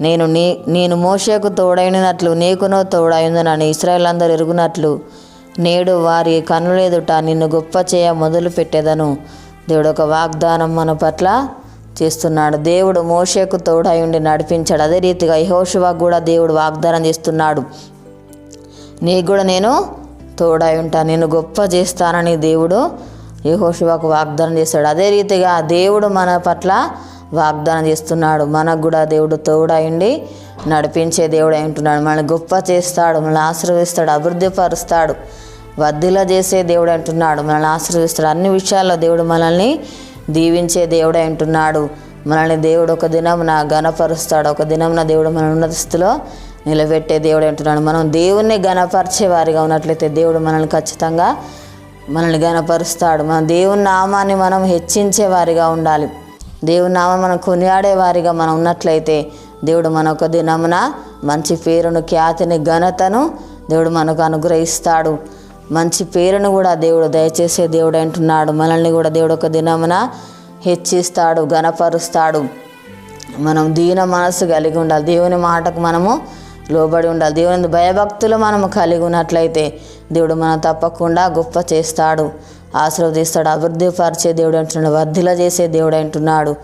నేను నీ నేను మోషకు తోడైనట్లు నీకునో తోడైందనని ఇస్రాయల్ అందరు ఎరుగునట్లు. నేడు వారి కన్నుల నిన్ను గొప్ప చేయ మొదలు పెట్టేదను. దేవుడు ఒక వాగ్దానం మన పట్ల చేస్తున్నాడు. దేవుడు మోషకు తోడై ఉండి నడిపించాడు. అదే రీతిగా యహోషువాకు కూడా దేవుడు వాగ్దానం చేస్తున్నాడు. నీకు కూడా నేను తోడై ఉంటా నేను గొప్ప చేస్తానని దేవుడు యహోషువాకు వాగ్దానం చేస్తాడు. అదే రీతిగా దేవుడు మన పట్ల వాగ్దానం చేస్తున్నాడు. మనకు కూడా దేవుడు తోడైండి నడిపించే దేవుడు అంటున్నాడు మనల్ని గొప్ప చేస్తాడు మనల్ని ఆశీర్వదిస్తాడు అభివృద్ధి పరుస్తాడు వద్దిలా చేసే దేవుడు అంటున్నాడు మనల్ని ఆశీర్వదిస్తాడు. అన్ని విషయాల్లో దేవుడు మనల్ని దీవించే దేవుడు అంటున్నాడు మనల్ని దేవుడు ఒక దినమున గణపరుస్తాడు ఒక దినమున దేవుడు మన ఉన్నత స్థితిలో నిలబెట్టే దేవుడు అంటున్నాడు మనం దేవుణ్ణి గణపరిచే వారిగా ఉన్నట్లయితే దేవుడు మనల్ని ఖచ్చితంగా మనల్ని గణపరుస్తాడు మన దేవుని నామాన్ని మనం హెచ్చించే వారిగా ఉండాలి. దేవుని నామం మనం కొనియాడేవారిగా మనం ఉన్నట్లయితే దేవుడు మనొక దినమున మంచి పేరును ఖ్యాతిని ఘనతను దేవుడు మనకు అనుగ్రహిస్తాడు. మంచి పేరును కూడా దేవుడు దయచేసే దేవుడు అంటున్నాడు. మనల్ని కూడా దేవుడు ఒక దినమున హెచ్చిస్తాడు గణపరుస్తాడు మనం దీన మనసు కలిగి ఉండాలి. దేవుని మాటకు మనము లోబడి ఉండాలి. దేవుని భయభక్తులు మనము కలిగి ఉన్నట్లయితే దేవుడు మనం తప్పకుండా గొప్ప చేస్తాడు. ఆశీర్వదిస్తాడు అభివృద్ధి పరిచే దేవుడు అంటున్నాడు. వర్ధిల చేసే దేవుడు అంటున్నాడు.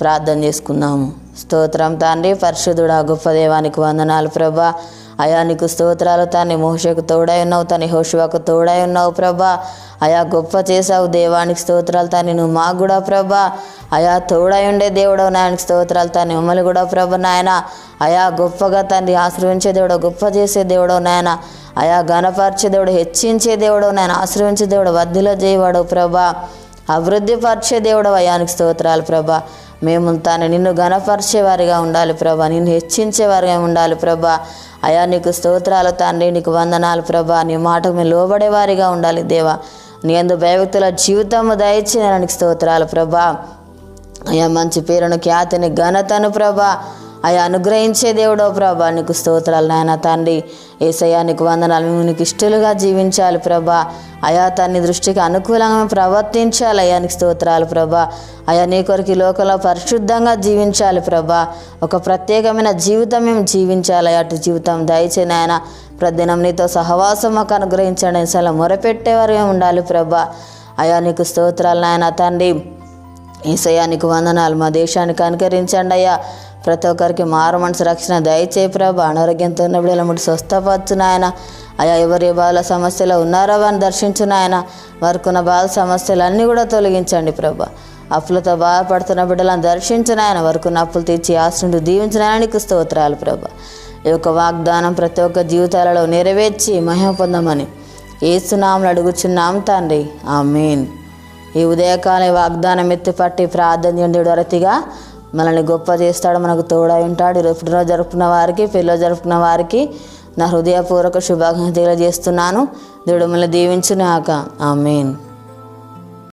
ప్రార్థన చేసుకుందాము. స్తోత్రం తండ్రి పరిశుద్ధుడా గొప్ప దేవానికి వందనాలు ప్రభా. అయా నీకు స్తోత్రాలు తాన్ని మోషకు తోడై ఉన్నావు తని హోషువకు తోడై ఉన్నావు ప్రభా. అయా గొప్ప చేసావు దేవానికి స్తోత్రాలు తాని నువ్వు మాకు కూడా ప్రభా. అయా తోడై ఉండే దేవుడు నాయనకి స్తోత్రాలు తాని మమ్మల్ని కూడా ప్రభ నాయన. అయా గొప్పగా తండ్రి ఆశ్రయించే దేవుడు గొప్ప చేసే దేవుడు నాయన. అయా ఘనపరిచే దేవుడు హెచ్చించే దేవుడు నేను ఆశ్రయించే దేవుడు వద్దిలో చేయవాడు ప్రభా. అభివృద్ధిపరిచే దేవుడు అయానికి స్తోత్రాలు ప్రభా. మేము తాను నిన్ను ఘనపరిచేవారిగా ఉండాలి ప్రభా. నిన్ను హెచ్చించేవారిగా ఉండాలి ప్రభా. అయా నీకు స్తోత్రాలు తండ్రి నీకు వందనాలు ప్రభా. నీ మాటకు మేము లోబడేవారిగా ఉండాలి దేవా. నీ అందు భయభక్తుల జీవితము దయచేయడానికి స్తోత్రాలు ప్రభా. అయా మంచి పేరును ఖ్యాతిని ఘనతను ప్రభా. అయ్యా అనుగ్రహించే దేవుడో ప్రభా నీకు స్తోత్రాలు నాయన తండ్రి. ఏసయ్యా నీకు వందనాలు. మేము నీకు ఇష్టలుగా జీవించాలి ప్రభా. అయా తన్ని దృష్టికి అనుకూలంగా ప్రవర్తించాలి. అయ్యా నీకు స్తోత్రాలు ప్రభా. అయా నీ కొరకు లోకంలో పరిశుద్ధంగా జీవించాలి ప్రభా. ఒక ప్రత్యేకమైన జీవితం మేము జీవించాలి. అటు జీవితం దయచే నాయన ప్రతిదినం నీతో సహవాసం మాకు అనుగ్రహించండి. అసలు మొరపెట్టేవారు మేము ఉండాలి ప్రభా. అయా నీకు స్తోత్రాలు నాయన తండ్రి. ఈసయ్యా నీకు వందనాలు. మా దేశానికి అనుకరించండి అయ్యా. ప్రతి ఒక్కరికి మారు మనసు రక్షణ దయచేయి ప్రభ. అనారోగ్యంతో ఉన్న బిడ్డల ముడి స్వస్థపరచు నాయన. అయా ఎవరి బాల సమస్యలు ఉన్నారో వారిని దర్శించు నాయన. వారికున్న బాల సమస్యలు అన్నీ కూడా తొలగించండి ప్రభా. అప్పులతో బాధపడుతున్న బిడ్డలను దర్శించిన ఆయన వరకున్న అప్పులు తీర్చి ఆశ్రుడు దీవించిన నీకు స్తోత్రాలు ప్రభా. ఈ యొక్క వాగ్దానం ప్రతి ఒక్క జీవితాలలో నెరవేర్చి మహిమ పొందమని ఏసునామలు అడుగుచున్నాం తండ్రి. మెయిన్ ఈ ఉదయకాల వాగ్దానం ఎత్తిపట్టి ప్రార్థన చేయండి అరతిగా మనల్ని గొప్ప చేస్తాడు మనకు తోడై ఉంటాడు. ఈరోజు పుట్టినరోజు జరుపుకున్న వారికి పెళ్ళిలో జరుపుకున్న వారికి నా హృదయపూర్వక శుభాకాంక్షలు తెలియజేస్తున్నాను. దేవుడు మిమ్మల్ని దీవించునాక మెయిన్